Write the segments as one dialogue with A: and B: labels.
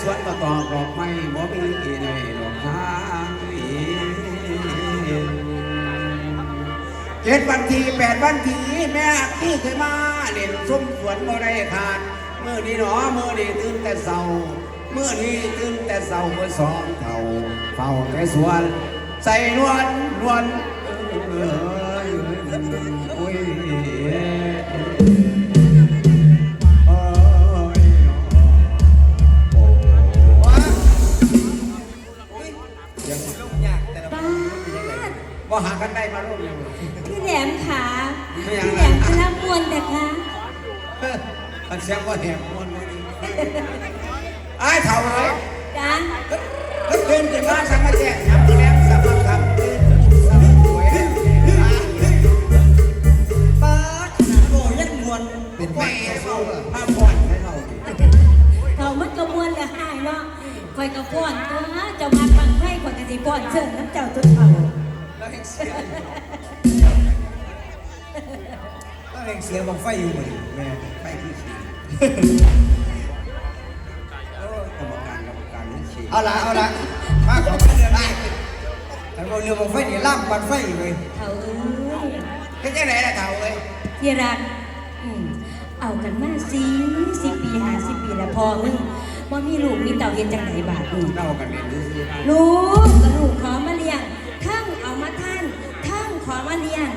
A: สวนก็ตอกดอกไม้บ่มีในดอกทางนี้เจ็ดวันทีแปดวันทีแม่ที่เคยมาเล่นส้มสวนบ่ได้ขาดเมื่อนี้หนอเมื่อนี้ตื่นแต่เศร้าเมื่อนี้ตื่นแต่เศร้าเมื่อสองเท่าเฝ้าแต่สวนใส่นวลนวลเอ้ยโอ้ย สียงว่าแหบมวนบ่ดีไอ้ายเถ่าเลย
B: จ้า
A: เฮ้ยเดินขึ้นมาสังมาแจ้งน้ำแรงสัมมาคำตื่นสามสวย
C: ป้าดขนาดโง่ยัดมวน
A: เป็นแม่สู้ผ้าผ่อนให้เรา
B: เขามันกระมวลและหายเนาะคอยกระป้อนตัวเจ้ามาฟังให้คนกระสิป้อนเชิญน้ำเจ้าตุดเขา
A: แล้วเห็นเสียง
C: ต้องเร่งเสียงบังไฟอยู่บ่ดิแม่
A: ไปที่สี่โอ้ย กรรมการกรรมการนี่สี่
C: เอาละเอาละมาขอเรื่องนี้แต่ว่าเรื่องบังไฟนี่ล่ามปันไฟอยู่เลย
B: เขาเอ้ย
A: เฮ็ดจังไหนล่ะเถ่าเอ้ย
B: ที่รักอืมเอากันมาสิสิบปีหาสิบปีแล้วพอมึงว่ามีลูกมีเต่าเย็นจังไหนบาทอืม
A: เล่ากันเรียนซื่อๆ
B: ลูกกับลูกขอมาเลี้ยงทั้งเอามาท่านทั้งขอมาเลี้ยง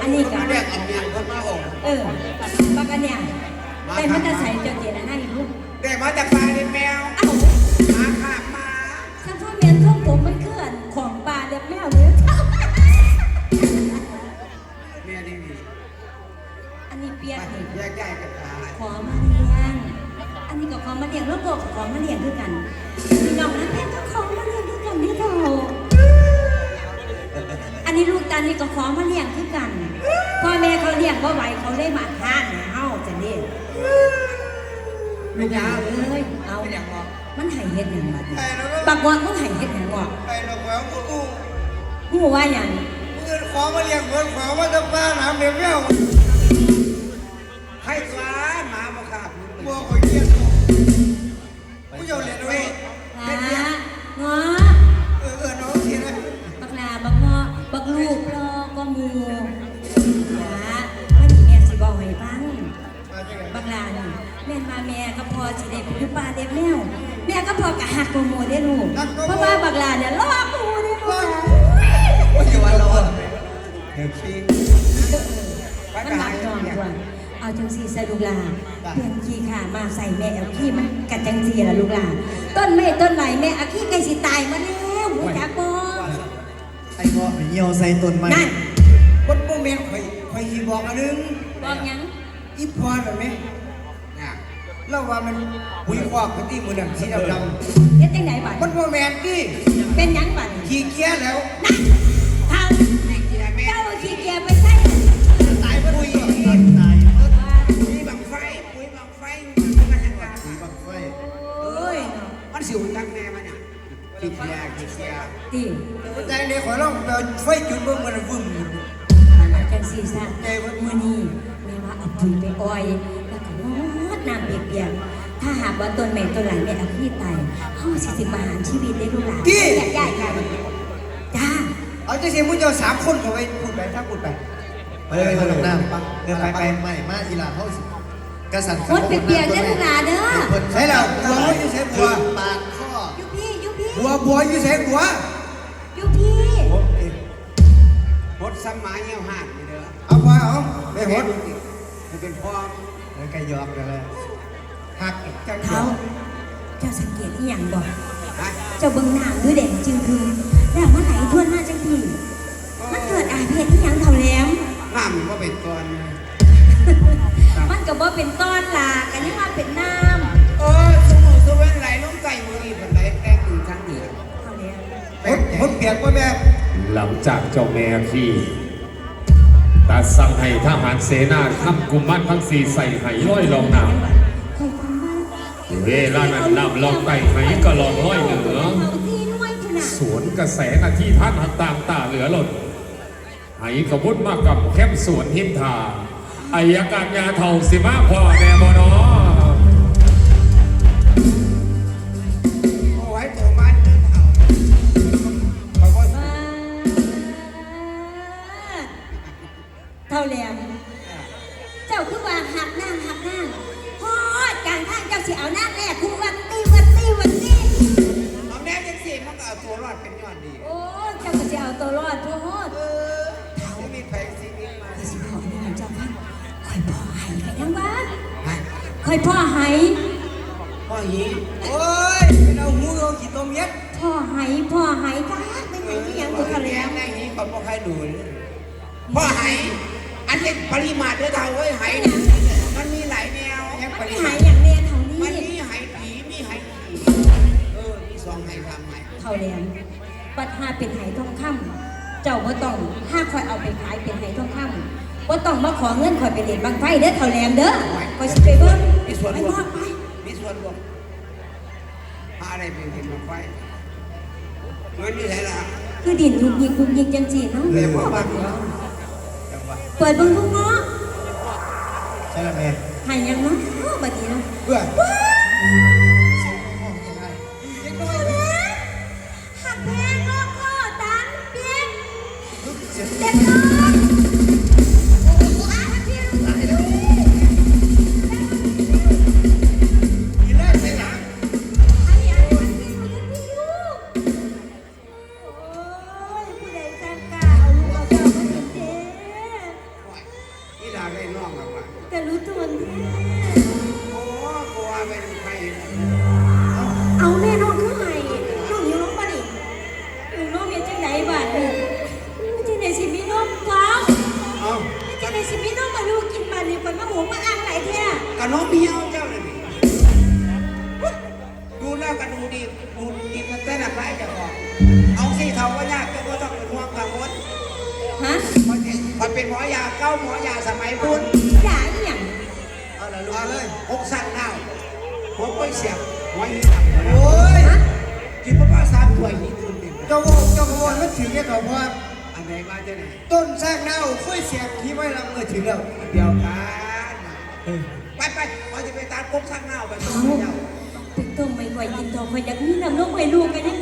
B: อันนี้
A: ก็
B: ก็
A: เรียกเอาเมียงคนมาองค์
B: เออบักอันเนี่ย แต่มันจะใส่เจ้าเจรให้ลูก
A: ได้มาจากปลาในแมว
B: เอ้า
A: หมาขาบมา
B: สัมพ่อเมียนท่องผมมันเคลื่อนของปลาเด็บแมวเลย
A: เมียนี่มี
B: อันนี้เปียกนี่
A: แยกย้ายกันตาย
B: ขอมาเลี้ยงอันนี้ก็ขอมาเลี้ยงแล้วก็ขอมาเลี้ยงด้วยกันพี่น้องนั้นแม่ก็ขอมาเลี้ยงด้วยกันนี่เราอั นนี้ลูกตานี่ก็ขอมาเลี้ยงด้วยกัน พ่อแม่เขาเลี้ยงก็ไหวเขาได้มาทานนะเฮาจะเนี่ย
A: ไม่ยา
B: เอ้ยเอา
A: ไม่อยากบอก
B: มันไห้เฮ็ดหยังบัดนี้
A: ไอ้เราก็
B: บักว่ามึงไห้เฮ็ดหยังวะ
A: ไอ้เราแหววกู
B: กูว่าหยัง
A: เงินขอมาเลี้ยงเงินขอมาจากปลาหนามเดียวแมวให้สวาหมามา
B: แม่ก็พอกะหักกูหมูได้ลูกเพราะว่าบักลาเนี่ยลอกกูได้ลูก
A: โอ้ยอย่าว่าเราอะเดี๋ยวขี้
B: มันหนักจองกว่าเอาจังสีใส่ลูกหลานเปลี่ยนขี้ขามาใส่แม่เอาขี้มันกัดจังสีละลูกหลานต้นไม้ต้นไหลแม่เอาขี้ไก่สิตายมาแล้วหูจักบ่
C: ไอ้เงาะเหี่ยวใส่ต้นไม้
B: นั่น
C: บนโมเมนต์ข่อยข่อยสิบอกอันหนึง
B: บอกหยัง
C: อีพรแบบนี้
A: น่ะ
C: เล่าว่ามันปุ๋ยคอกกับที่มือดำสีดำดำ
B: เฮ็ดจังไดบัด
C: มันโมเมนต์ดิ
B: เป็นหยังบัด
C: ขี้เกียจแล้ว
B: นั่นทาง
A: นี่กินอะไรแม่
B: เจ้าขี้เกียจไปใส่
C: ตายปุ๋ยตาย
A: ปุ๋ยบังไฟปุ๋ยบังไฟมันมาจากการ
C: ปุ๋ยบังไฟ
B: โอ้ยเนาะ
A: มันสิวจักแม่มันเนี่ยขี้เกียจขี้เกียจ
B: ติ
C: ใจเนี่ยขอร้องเปิดไฟจุดเบิ่งมันวึ่ม
B: เอาจังสีซะมื้อนี้แม่ว่าเอาปุ๋ยไปอ้อยแล้วก็งด น้ำเปียกๆถ้าหากว่าต้นไม้ต้นไหลแม่เอาขี้ตายเฮาสิสิประหารชีวิตได้ลูกหลานอยากย้ายกันจ้า
C: เอาจะเสียมุ้งเจ้าสามคนเขาไปพูดไปถ้าพูดไป
D: ไปเลยมาลงน้ำ
C: เดินไปไป
D: ใหม่มาอีหลาเขาสิกษัตริย์
B: งดเปียกๆเด้อลูกหลานเด้อ
C: ใช่แล้วบัวเขาอยู่ใส่บัว
D: ปากข้อ
B: อยู่พี่อยู่พี่
C: บัวบัวอยู่ใส่บัว
B: อยู่พี่
A: หดสมัยเงี้ยวห่านนี่เด้อ
C: เอาบัวเอาไปหด
A: มันเป็นพ่อ
C: แล้วก็ยอมกันเลยหักจัง
B: เท้าเจ้าสังเกตอีหยังบ่
A: นะ
B: เจ้าเบิ่งน้ำด้วยแดงจึงคือแล้วมันไหลทวนมาจังพี่มันเกิดอาเพศอีหยังเท่าแหลม
A: น้ำมันก็เป็นตัวนึง
B: มันก็บ่เป็นต้อนล่ะกันยังว่าเป็นน้
A: เออสมุนสมุนไหลลงไก่มืออีกคนไหลแป้งอยู่ทางเหนือำ
B: เท่าแหลม
C: หดหดเปียกว่าแม่
E: หลังจากเจ้าแม่ขี้ ตาสั่งให้ทหารเสนาทำกุมารทั้งสี่ใส่ไหร้อยลองน้
B: เคยฟังว่าำ
E: เวลานั้นนำลองไต่ไหก็ลองร้อยเหนือ สวนกระแสนาที่ท่านหันตามตาเหลือหล่นไหกระบุดมากับแคมสวนหิมทาอายการยาเท่าสิมาพ่อแม่บอนอ
B: วันตีวันตี
A: เอาแน่จังสิมันก็เอาตัวรอดเป็นยอดดี
B: โอ้เจ้าก็สิเอาตัวรอดโทษ
A: เออชีวิตไปชีวิตมา
B: ก็สิขอนี่เจ้าพันคอยพ่อให้กันยังบ้าน
A: ฮะ
B: คอยพ่อให้
A: พ่อหี
C: โอ้ยเป็นเอาหูเอาขี้ต้มเย็ด
B: พ่อให้พ่อให้จ้าเป็นไงที่ยังกูทะเล
A: แม่ในหีก็บ่ใครดูเลยพ่อไหอันนี้ปริมาตรเด้อเท่าเว้ยไหมันมีหลายแนว
B: มันไม่หายอย่างแน่เท่านี้
A: มันมีไหผีมีไหผีเอ อมีสองไหทำไห
B: เท่าแหลมปัดหาเป็นไหทองคำเจ้าบ่ต้องห้าคอยเอาไปขายเป็นไหทองคำบ่ต้องมาขอเงินคอยไปเล่นบังไฟเด้อเท่าแหลมเด้อคอยสิไปเบิ่ง
A: มีส่วน
B: ไป
A: รว
B: บอ
A: ม
B: กไป
A: มีส่วนรวมพาอะไรเป็นเห็นมาไฟเงินนี่ไหนล่ะ
B: คือดินยุกยิกยุกยิกจังจีเนาะ
A: เรียกว่าบ้านเรา
C: จังหวะ
B: เปิดเบิ่งลูกเนาะ
C: ใช่ละแม่
B: ให้ยังเนาะบัดนี้เนาะ
C: เพื่อ
B: เอาสิ
A: เขาก็ยากเจ้าก็ต้องเป็นห่วงกังวล
B: ฮะ
A: มันเป็นหมอยาเก้าหมอยาสมัยพุทธ
B: ด่าอีหยัง
A: เอาละลูกเลยหกสั่งเน่าหัวกล้วยเสียบหัวหินตับ
C: โอ้ย
B: ฮะ
A: กินพ่อป้าสามถ้วยนี่คืนเดียว
C: เจ้าบอกเจ้าขโมยมันถึงเนี่ยเขาว่า
A: อันไหนมาจะไหน
C: ต้นแทรกเน่าค่อยเสียบขี้ไว้ลำเมื่อถึงแล้ว
A: เดียวกันไปไปเราจะไปตามกบสั่งเน่าไปต้
B: เอา
A: มเจ้า
B: ไปต้มไปก่อยกินทองไปอยากมีน้ำนกไปลูกกันยัง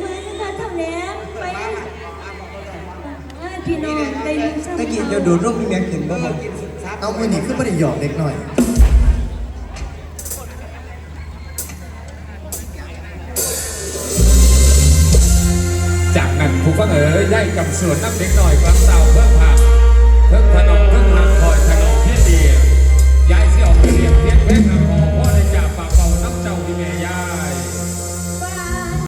B: ไงนะคะทำ แล้วไป
A: มามามาบอกเขาต่อมา
B: เอ้ยพี่น้องได้ลูกซ้ำ
C: ตะกี้เจ้าดูดร่มมีแม่ขึ้น
A: เอ
C: บ่
A: อ
C: บ่
A: กินสุดท้าย
D: เอามือหนีขึ้นม่ได้หยอกเล็กหน่อย
E: จากนั้นผู้ฟังเอ๋ยได้กับส่วนน้ำเด็กหน่อยกลางเต่าเพิ่งผักเพิ่งขนมเพิ่ง